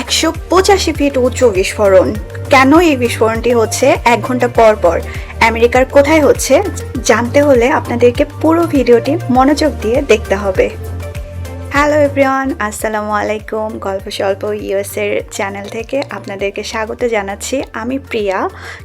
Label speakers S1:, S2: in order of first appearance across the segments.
S1: একশো পঁচাশি ফিট উঁচু বিস্ফোরণ। কেন এই বিস্ফোরণটি হচ্ছে? এক ঘণ্টা পর পর। আমেরিকার কোথায় হচ্ছে? জানতে হলে আপনাদেরকে পুরো ভিডিওটি মনোযোগ দিয়ে দেখতে হবে। হ্যালো এভরিওয়ান আসসালামু আলাইকুম। গল্প স্বল্প ইউএস এর চ্যানেল থেকে আপনাদেরকে স্বাগত জানাচ্ছি। আমি প্রিয়া,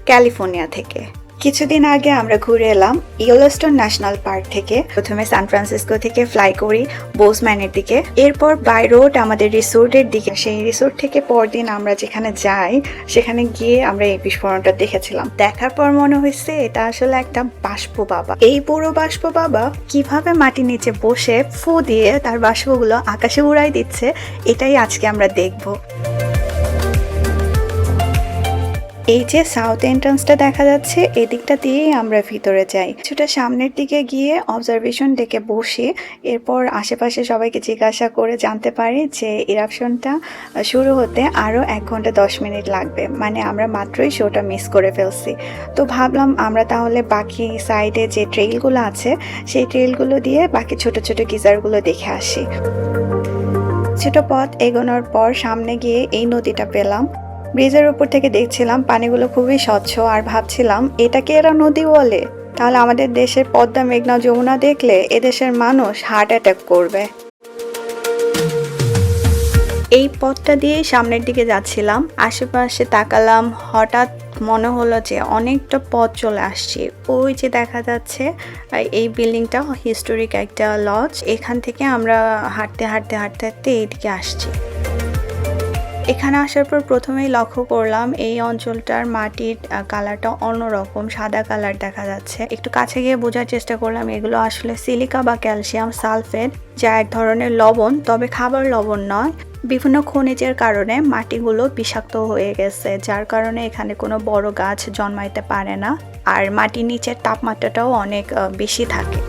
S1: ক্যালিফোর্নিয়া থেকে। কিছুদিন আগে আমরা ঘুরে এলাম ইয়েলোস্টোন ন্যাশনাল পার্ক থেকে। প্রথমে সান ফ্রান্সিসকো থেকে ফ্লাই করি বোসম্যানের দিকে। এরপর বাই রোড আমাদের রিসোর্টের দিকে। সেই রিসোর্ট থেকে পরদিন আমরা যেখানে যাই, সেখানে গিয়ে আমরা এই বিস্ফোরণটা দেখেছিলাম। দেখার পর মনে হয়েছে এটা আসলে একটা বাষ্প বাবা এই পুরো বাষ্প বাবা কীভাবে মাটির নিচে বসে ফু দিয়ে তার বাষ্পগুলো আকাশে উড়াই দিচ্ছে, এটাই আজকে আমরা দেখব। এই যে সাউথ এন্ট্রান্সটা দেখা যাচ্ছে, এদিকটা দিয়েই আমরা ভিতরে যাই। কিছুটা সামনের দিকে গিয়ে অবজারভেশন ডেকে বসে, এরপর আশেপাশে সবাইকে জিজ্ঞাসা করে জানতে পারি যে ইরাপশনটা শুরু হতে আরও এক ঘণ্টা দশ মিনিট লাগবে। মানে আমরা মাত্রই শোটা মিস করে ফেলছি। তো ভাবলাম আমরা তাহলে বাকি সাইডে যে ট্রেইলগুলো আছে, সেই ট্রেইলগুলো দিয়ে বাকি ছোট ছোট গিজারগুলো দেখে আসি। ছোট পথ এগোনোর পর সামনে গিয়ে এই নদীটা পেলাম। ব্রিজের উপর থেকে দেখছিলাম পানিগুলো খুবই স্বচ্ছ আর ভাবছিলাম এটাকে এরা নদী বলে? তাহলে আমাদের দেশের পদ্মা, মেঘনা, যমুনা দেখলে এদেশের মানুষ হার্ট অ্যাটাক করবে। এই পথটা দিয়েই সামনের দিকে যাচ্ছিলাম। আশেপাশে তাকালাম, হঠাৎ মনে হলো যে অনেকটা পথ চলে আসছি। ওই যে দেখা যাচ্ছে এই বিল্ডিংটা হিস্টোরিক একটা লজ এখান থেকে আমরা হাঁটতে হাঁটতে হাঁটতে হাঁটতে এইদিকে আসছি। এখানে আসার পর প্রথমেই লক্ষ্য করলাম এই অঞ্চলটার মাটির কালারটা অন্যরকম, সাদা কালার দেখা যাচ্ছে। একটু কাছে গিয়ে বোঝার চেষ্টা করলাম এগুলো আসলে সিলিকা বা ক্যালসিয়াম সালফেট, যা এক ধরনের লবণ, তবে খাবার লবণ নয়। বিভিন্ন খনিজের কারণে মাটিগুলো বিষাক্ত হয়ে গেছে, যার কারণে এখানে কোনো বড় গাছ জন্মাইতে পারে না। আর মাটির নিচের তাপমাত্রাটাও অনেক বেশি থাকে।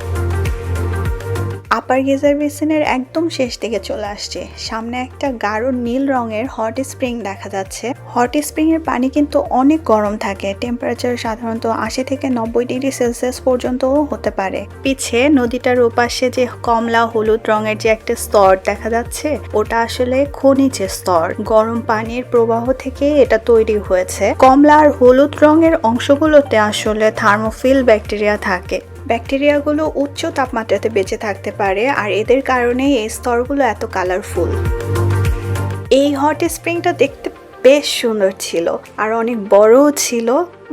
S1: আপার গেজার বেসিনের একদম শেষ দিকে চলে আসছে। সামনে একটা গাঢ় নীল রঙের হট স্প্রিং দেখা যাচ্ছে। হট স্প্রিং এর পানি কিন্তু অনেক গরম থাকে। টেম্পারেচার সাধারণত আশি থেকে নব্বই ডিগ্রি সেলসিয়াস পর্যন্তও হতে পারে। পিছে নদীটার ওপাশে যে কমলা হলুদ রঙের যে একটা স্তর দেখা যাচ্ছে, ওটা আসলে খনিজের স্তর। গরম পানির প্রবাহ থেকে এটা তৈরি হয়েছে। কমলা আর হলুদ রঙের অংশগুলোতে আসলে থার্মোফিল ব্যাকটেরিয়া থাকে। ব্যাকটেরিয়াগুলো উচ্চ তাপমাত্রাতে বেঁচে থাকতে পারে, আর এদের কারণেই এই স্তরগুলো এত কালারফুল এই হট স্প্রিংটা দেখতে বেশ সুন্দর ছিল, আর অনেক বড়ও ছিল।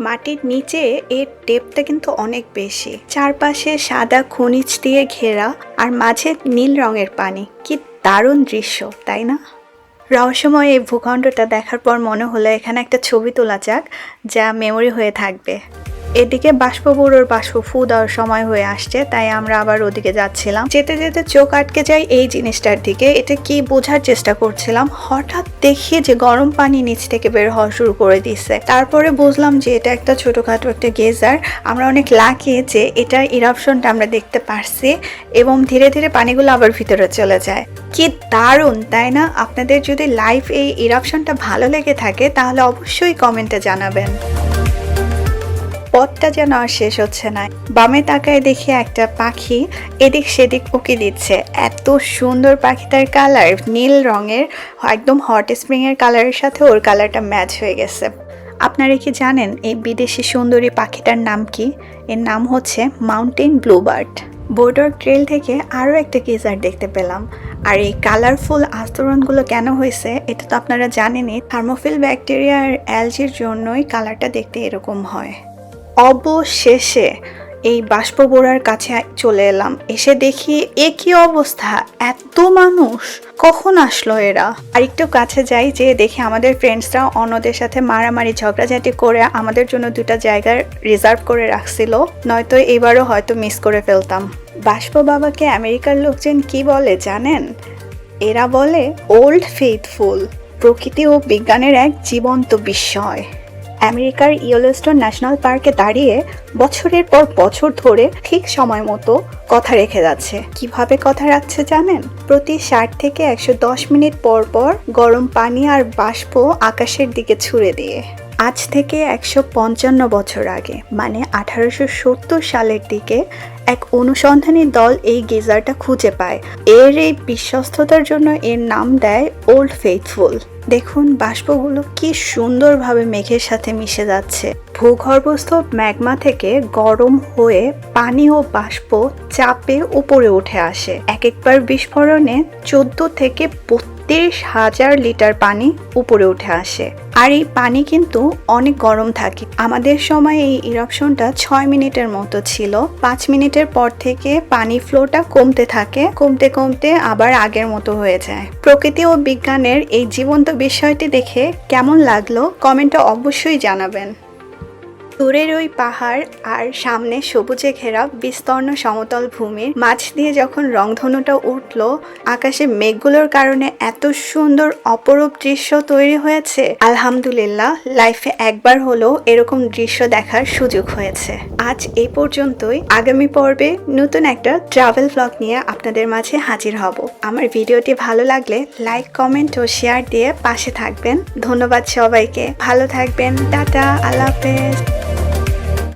S1: মাটির নিচে এর ডেপটা কিন্তু অনেক বেশি। চারপাশে সাদা খনিজ দিয়ে ঘেরা, আর মাঝে নীল রঙের পানি। কি দারুণ দৃশ্য, তাই না? রহস্যময় এই ভূখণ্ডটা দেখার পর মনে হলো এখানে একটা ছবি তোলা যাক, যা মেমোরি হয়ে থাকবে। এদিকে বাষ্পবুড়োর বাষ্প ফু দেওয়ার সময় হয়ে আসছে, তাই আমরা আবার ওদিকে যাচ্ছিলাম। যেতে যেতে চোখ আটকে যাই এই জিনিসটার দিকে। এটা কি বোঝার চেষ্টা করছিলাম, হঠাৎ দেখি যে গরম পানি নিচ থেকে বের হওয়া শুরু করে দিচ্ছে তারপরে বুঝলাম যে এটা একটা ছোটখাটো একটা গেজার। আমরা অনেক লাকি যে এটা ইরাপশনটা আমরা দেখতে পারছি এবং ধীরে ধীরে পানিগুলো আবার ভিতরে চলে যায়। কি দারুণ, তাই না? আপনাদের যদি লাইভ এই ইরাপশনটা ভালো লেগে থাকে, তাহলে অবশ্যই কমেন্টে জানাবেন। পথটা যেন আর শেষ হচ্ছে না। বামে তাকায় দেখি একটা পাখি, এদিক সেদিক উকি দিচ্ছে। এত সুন্দর পাখিটার কালার, নীল রঙের, একদম হট স্প্রিং এর কালারের সাথে ওর কালারটা ম্যাচ হয়ে গেছে। আপনারা কি জানেন এই বিদেশি সুন্দরী পাখিটার নাম কি? এর নাম হচ্ছে মাউন্টেন ব্লুবার্ড বোর্ডার ট্রেল থেকে আরও একটা গিজার দেখতে পেলাম। আর এই কালারফুল আস্তরণগুলো কেন হয়েছে, এটা তো আপনারা জানেনই। থার্মোফিল ব্যাকটেরিয়া আর অ্যালজির জন্যই কালারটা দেখতে এরকম হয়। অবশেষে এই বাষ্পবোড়ার কাছে চলে এলাম। এসে দেখি এ কি অবস্থা? এত মানুষ! কখন আসলো এরা? আর একটু কাছে যাই যে দেখি আমাদের ফ্রেন্ডসরা অন্যদের সাথে মারামারি, ঝগড়াঝাটি করে আমাদের জন্য দুটা জায়গার রিজার্ভ করে রাখছিল। নয়তো এবারও হয়তো মিস করে ফেলতাম। বাষ্প বাবাকে আমেরিকার লোকজন কি বলে জানেন? এরা বলে ওল্ড ফেইথফুল প্রকৃতি ও বিজ্ঞানের এক জীবন্ত বিস্ময়। আমেরিকার ইয়েলোস্টোন ন্যাশনাল পার্কে দাঁড়িয়ে বছরের পর বছর ধরে ঠিক সময় মতো কথা রেখে যাচ্ছে। কীভাবে কথা রাখছে জানেন? প্রতি ষাট থেকে একশো দশ মিনিট পর পর গরম পানি আর বাষ্প আকাশের দিকে ছুড়ে দিয়ে। আজ থেকে একশো পঞ্চান্ন বছর আগে মানে আঠারোশো সত্তর সালের দিকে, এক অনুসন্ধানী দল এই গিজারটা খুঁজে পায়। এর এই বিশ্বস্ততার জন্য এর নাম দেয় ওল্ড ফেথফুল দেখুন, বাষ্পগুলো কি সুন্দরভাবে মেঘের সাথে মিশে যাচ্ছে। ভূগর্ভস্থ ম্যাগমা থেকে গরম হয়ে পানি ও বাষ্প চাপে উপরে উঠে আসে। এক একবার বিস্ফোরণে চোদ্দ থেকে বত্রিশ হাজার লিটার পানি উপরে উঠে আসে। আর এই পানি কিন্তু অনেক গরম থাকে। আমাদের সময় এই ইরাপশনটা ছয় মিনিটের মতো ছিল। পাঁচ মিনিটের পর থেকে পানি ফ্লোটা কমতে থাকে, কমতে কমতে আবার আগের মতো হয়ে যায়। প্রকৃতি ও বিজ্ঞানের এই জীবন্ত বিষয়টি দেখে কেমন লাগল, কমেন্টে অবশ্যই জানাবেন। দূরের ওই পাহাড় আর সামনে সবুজে ঘেরা বিস্তীর্ণ সমতল ভূমির মাঝ দিয়ে যখন রংধনুটা উঠল, আকাশে মেঘগুলোর কারণে এত সুন্দর অপরূপ দৃশ্য তৈরি হয়েছে। আলহামদুলিল্লাহ, লাইফে একবার হলেও এরকম দৃশ্য দেখার সুযোগ হয়েছে। আজ এই পর্যন্তই। আগামী পর্বে নতুন একটা ট্রাভেল ব্লগ নিয়ে আপনাদের মাঝে হাজির হব। আমার ভিডিওটি ভালো লাগলে লাইক কমেন্ট ও শেয়ার দিয়ে পাশে থাকবেন। ধন্যবাদ সবাইকে। ভালো থাকবেন। টাটা। আল্লাহ হাফেজ।